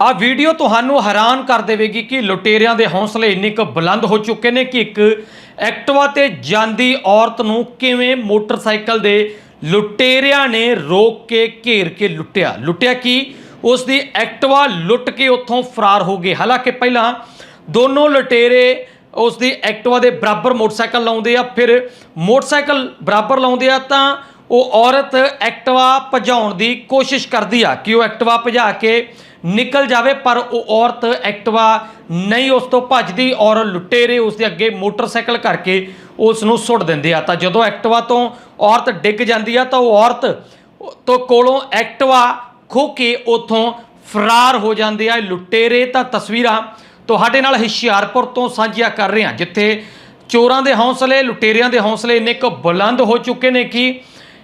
ਆ ਵੀਡੀਓ ਤੁਹਾਨੂੰ ਹੈਰਾਨ ਕਰ ਦੇਵੇਗੀ ਕਿ ਲੁਟੇਰਿਆਂ ਦੇ ਹੌਸਲੇ ਇੰਨੇ ਕੁ ਬੁਲੰਦ ਹੋ ਚੁੱਕੇ ਨੇ ਕਿ ਇੱਕ ਐਕਟਿਵਾ ਤੇ ਜਾਂਦੀ ਔਰਤ ਨੂੰ ਕਿਵੇਂ ਮੋਟਰਸਾਈਕਲ ਦੇ ਲੁਟੇਰਿਆਂ ਨੇ ਰੋਕ ਕੇ ਘੇਰ ਕੇ ਲੁੱਟਿਆ। ਲੁੱਟਿਆ ਕੀ? ਉਸ ਦੀ ਐਕਟਿਵਾ ਲੁੱਟ ਕੇ ਉੱਥੋਂ ਫਰਾਰ ਹੋ ਗਏ ਹਾਲਾਂਕਿ ਪਹਿਲਾਂ ਦੋਨੋਂ ਲੁਟੇਰੇ ਉਸ ਦੀ ਐਕਟਿਵਾ ਦੇ ਬਰਾਬਰ ਮੋਟਰਸਾਈਕਲ ਲਾਉਂਦੇ ਆ, ਫਿਰ ਮੋਟਰਸਾਈਕਲ ਬਰਾਬਰ ਲਾਉਂਦੇ ਆ ਤਾਂ ਉਹ ਔਰਤ ਐਕਟਿਵਾ ਭਜਾਉਣ ਦੀ ਕੋਸ਼ਿਸ਼ ਕਰਦੀ ਆ ਕਿ ਉਹ ਐਕਟਿਵਾ ਭਜਾ ਕੇ ਨਿਕਲ ਜਾਵੇ, ਪਰ ਉਹ ਔਰਤ ਐਕਟਿਵਾ ਨਹੀਂ ਉਸ ਤੋਂ ਭੱਜਦੀ ਔਰ ਲੁਟੇਰੇ ਉਸ ਦੇ ਅੱਗੇ ਮੋਟਰਸਾਈਕਲ ਕਰਕੇ ਉਸ ਨੂੰ ਸੁੱਟ ਦਿੰਦੇ ਆ। ਤਾਂ ਜਦੋਂ ਐਕਟਿਵਾ ਤੋਂ ਔਰਤ ਡਿੱਗ ਜਾਂਦੀ ਆ, ਤਾਂ ਉਹ ਔਰਤ ਤੋਂ ਕੋਲੋਂ ਐਕਟਿਵਾ ਖੋ ਕੇ ਉਥੋਂ ਫਰਾਰ ਹੋ ਜਾਂਦੇ ਆ ਲੁਟੇਰੇ ਤਾਂ ਤਸਵੀਰਾਂ ਤੁਹਾਡੇ ਨਾਲ ਹੁਸ਼ਿਆਰਪੁਰ ਤੋਂ ਸਾਂਝੀਆਂ ਕਰ ਰਹੇ ਹਾਂ, ਜਿੱਥੇ ਚੋਰਾਂ ਦੇ ਹੌਸਲੇ, ਲੁਟੇਰਿਆਂ ਦੇ ਹੌਸਲੇ ਇੰਨੇ ਕੁ ਬੁਲੰਦ ਹੋ ਚੁੱਕੇ ਨੇ ਕਿ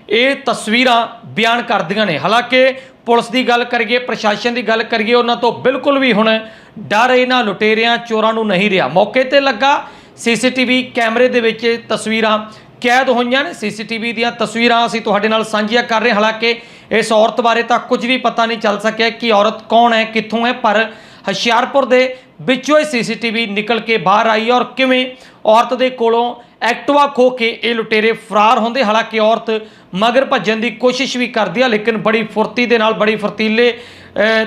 ਇਹ ਤਸਵੀਰਾਂ ਬਿਆਨ ਕਰਦੀਆਂ ਨੇ। ਹਾਲਾਂਕਿ ਪੁਲਿਸ ਦੀ ਗੱਲ ਕਰੀਏ, ਪ੍ਰਸ਼ਾਸਨ ਦੀ ਗੱਲ ਕਰੀਏ, ਉਹਨਾਂ ਤੋਂ ਬਿਲਕੁਲ ਵੀ ਹੁਣ ਡਰ ਇਹਨਾਂ ਲੁਟੇਰਿਆਂ, ਚੋਰਾਂ ਨੂੰ ਨਹੀਂ ਰਿਹਾ। ਮੌਕੇ ਤੇ ਲੱਗਾ ਸੀਸੀਟੀਵੀ ਕੈਮਰੇ ਦੇ ਵਿੱਚ ਤਸਵੀਰਾਂ। ਕੈਦ ਹੋਈਆਂ ਨੇ। ਸੀਸੀਟੀਵੀ ਦੀਆਂ ਤਸਵੀਰਾਂ ਅਸੀਂ ਤੁਹਾਡੇ ਨਾਲ ਸਾਂਝੀਆਂ ਕਰ ਰਹੇ ਹਾਲਾਂਕਿ ਇਸ ਔਰਤ ਬਾਰੇ ਤਾਂ ਕੁਝ ਵੀ ਪਤਾ ਨਹੀਂ ਚੱਲ ਸਕਿਆ ਕਿ ਔਰਤ ਕੌਣ ਹੈ, ਕਿੱਥੋਂ ਹੈ, ਪਰ ਹੁਸ਼ਿਆਰਪੁਰ ਦੇ ਵਿੱਚੋਂ ਇਹ ਸੀਸੀਟੀਵੀ ਨਿਕਲ ਕੇ ਬਾਹਰ ਆਈ ਔਰ ਕਿਵੇਂ ਔਰਤ ਦੇ ਕੋਲੋਂ ਐਕਟਵਾ ਖੋ ਕੇ ਇਹ ਲੁਟੇਰੇ ਫਰਾਰ ਹੁੰਦੇ। ਹਾਲਾਂਕਿ ਔਰਤ ਮਗਰ ਭੱਜਣ ਦੀ ਕੋਸ਼ਿਸ਼ ਵੀ ਕਰਦੀ ਆ, ਲੇਕਿਨ ਬੜੀ ਫੁਰਤੀ ਦੇ ਨਾਲ, ਬੜੀ ਫਰਤੀਲੇ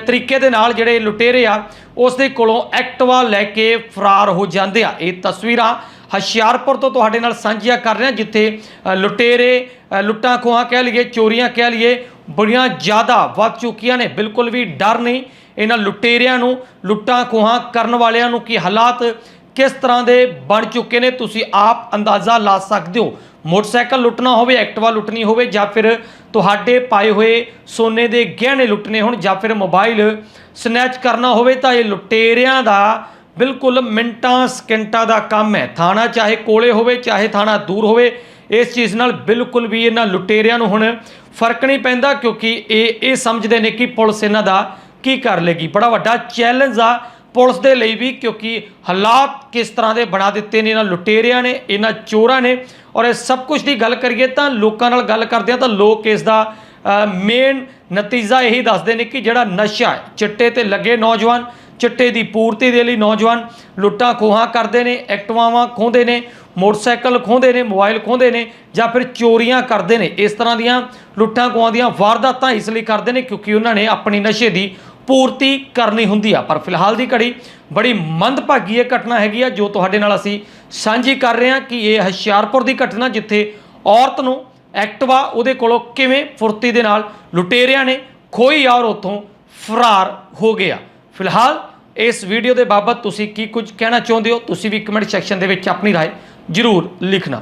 ਤਰੀਕੇ ਦੇ ਨਾਲ ਜਿਹੜੇ ਲੁਟੇਰੇ ਆ ਉਸ ਦੇ ਕੋਲੋਂ ਐਕਟਵਾ ਲੈ ਕੇ ਫਰਾਰ ਹੋ ਜਾਂਦੇ ਆ। ਇਹ ਤਸਵੀਰਾਂ ਹੁਸ਼ਿਆਰਪੁਰ ਤੋਂ ਤੁਹਾਡੇ ਨਾਲ ਸਾਂਝੀਆਂ ਕਰ ਰਹੇ ਹਾਂ ਜਿੱਥੇ ਲੁਟੇਰੇ ਲੁੱਟਾਂ ਖੋਹਾਂ ਕਹਿ ਲਈਏ, ਚੋਰੀਆਂ ਕਹਿ ਲਈਏ, ਬੜੀਆਂ ਜ਼ਿਆਦਾ ਵੱਧ ਚੁੱਕੀਆਂ ਨੇ। ਬਿਲਕੁਲ ਵੀ ਡਰ ਨਹੀਂ ਇਹਨਾਂ ਲੁਟੇਰਿਆਂ ਨੂੰ, ਲੁੱਟਾਂ ਖੋਹਾਂ ਕਰਨ ਵਾਲਿਆਂ ਨੂੰ ਕਿ ਹਾਲਾਤ ਕਿਸ ਤਰ੍ਹਾਂ ਦੇ ਬਣ ਚੁੱਕੇ ਨੇ, ਤੁਸੀਂ ਆਪ ਅੰਦਾਜ਼ਾ ਲਾ ਸਕਦੇ ਹੋ। ਮੋਟਰਸਾਈਕਲ ਲੁੱਟਣਾ ਹੋਵੇ, ਐਕਟਿਵਾ ਲੁੱਟਣੀ ਹੋਵੇ, ਜਾਂ ਫਿਰ ਤੁਹਾਡੇ ਪਾਏ ਹੋਏ ਸੋਨੇ ਦੇ ਗਹਿਣੇ ਲੁੱਟਣੇ ਹੋਣ, ਜਾਂ ਫਿਰ ਮੋਬਾਈਲ ਸਨੈਚ ਕਰਨਾ ਹੋਵੇ, ਤਾਂ ਇਹ ਲੁਟੇਰਿਆਂ ਦਾ ਬਿਲਕੁਲ ਮਿੰਟਾਂ, ਸਕਿੰਟਾਂ ਦਾ ਕੰਮ ਹੈ। ਥਾਣਾ ਚਾਹੇ ਕੋਲੇ ਹੋਵੇ, ਚਾਹੇ ਥਾਣਾ ਦੂਰ ਹੋਵੇ, ਇਸ ਚੀਜ਼ ਨਾਲ ਬਿਲਕੁਲ ਵੀ ਇਹਨਾਂ ਲੁਟੇਰਿਆਂ ਨੂੰ ਹੁਣ ਫ਼ਰਕ ਨਹੀਂ ਪੈਂਦਾ, ਕਿਉਂਕਿ ਇਹ ਇਹ ਸਮਝਦੇ ਨੇ ਕਿ ਪੁਲਿਸ ਇਹਨਾਂ ਦਾ ਕੀ ਕਰ ਲੇਗੀ। ਬੜਾ ਵੱਡਾ ਚੈਲੰਜ ਆ ਪੁਲਿਸ ਦੇ ਲਈ ਵੀ, ਕਿਉਂਕਿ ਹਾਲਾਤ ਕਿਸ ਤਰ੍ਹਾਂ ਦੇ ਬਣਾ ਦਿੱਤੇ ਨੇ, ਇਹਨਾਂ ਲੁਟੇਰਿਆਂ ਨੇ, ਇਹਨਾਂ ਚੋਰਾਂ ਨੇ। ਔਰ ਇਹ ਸਭ ਕੁਝ ਦੀ ਗੱਲ ਕਰੀਏ ਤਾਂ ਲੋਕਾਂ ਨਾਲ ਗੱਲ ਕਰਦੇ ਆ ਤਾਂ ਲੋਕ ਇਸ ਦਾ ਮੇਨ ਨਤੀਜਾ ਇਹੀ ਦੱਸਦੇ ਨੇ ਕਿ ਜਿਹੜਾ ਨਸ਼ਾ ਹੈ, ਚਿੱਟੇ ਤੇ ਲੱਗੇ ਨੌਜਵਾਨ, ਚਿੱਟੇ ਦੀ ਪੂਰਤੀ ਦੇ ਲਈ ਨੌਜਵਾਨ ਲੁੱਟਾਂ ਖੋਹਾਂ ਕਰਦੇ ਨੇ, ਐਕਟਵਾਵਾਂ ਖੋਹਦੇ ਨੇ, ਮੋਟਰਸਾਈਕਲ ਖੋਹਦੇ ਨੇ, ਮੋਬਾਈਲ ਖੋਹਦੇ ਨੇ ਜਾਂ ਫਿਰ ਚੋਰੀਆਂ ਕਰਦੇ ਨੇ। ਇਸ ਤਰ੍ਹਾਂ ਦੀਆਂ ਲੁੱਟਾਂ ਖੋਹਾਂ ਦੀਆਂ ਵਾਰਦਾਤਾਂ ਇਸ ਲਈ ਕਰਦੇ ਨੇ ਕਿਉਂਕਿ ਉਹਨਾਂ ਨੇ ਆਪਣੀ ਨਸ਼ੇ ਦੀ ਪੂਰਤੀ ਕਰਨੀ ਹੁੰਦੀ ਆ ਪਰ ਫਿਲਹਾਲ ਦੀ ਘੜੀ ਬੜੀ ਮੰਦਭਾਗੀ ਇਹ ਘਟਨਾ ਹੈਗੀ ਆ ਜੋ ਤੁਹਾਡੇ ਨਾਲ ਅਸੀਂ ਸਾਂਝੀ ਕਰ ਰਹੇ ਹਾਂ ਕਿ ਇਹ ਹੁਸ਼ਿਆਰਪੁਰ ਦੀ ਘਟਨਾ ਜਿੱਥੇ ਔਰਤ ਨੂੰ ਐਕਟਿਵਾ ਉਹਦੇ ਕੋਲੋਂ ਕਿਵੇਂ ਫੁਰਤੀ ਦੇ ਨਾਲ ਲੁਟੇਰਿਆਂ ਨੇ ਖੋਈ ਔਰ ਉੱਥੋਂ ਫਰਾਰ ਹੋ ਗਿਆ ਫਿਲਹਾਲ ਇਸ ਵੀਡੀਓ ਦੇ ਬਾਬਤ ਤੁਸੀਂ ਕੀ ਕੁਝ ਕਹਿਣਾ ਚਾਹੁੰਦੇ ਹੋ ਤੁਸੀਂ ਵੀ ਕਮੈਂਟ ਸੈਕਸ਼ਨ ਦੇ ਵਿੱਚ ਆਪਣੀ رائے ਜ਼ਰੂਰ ਲਿਖਣਾ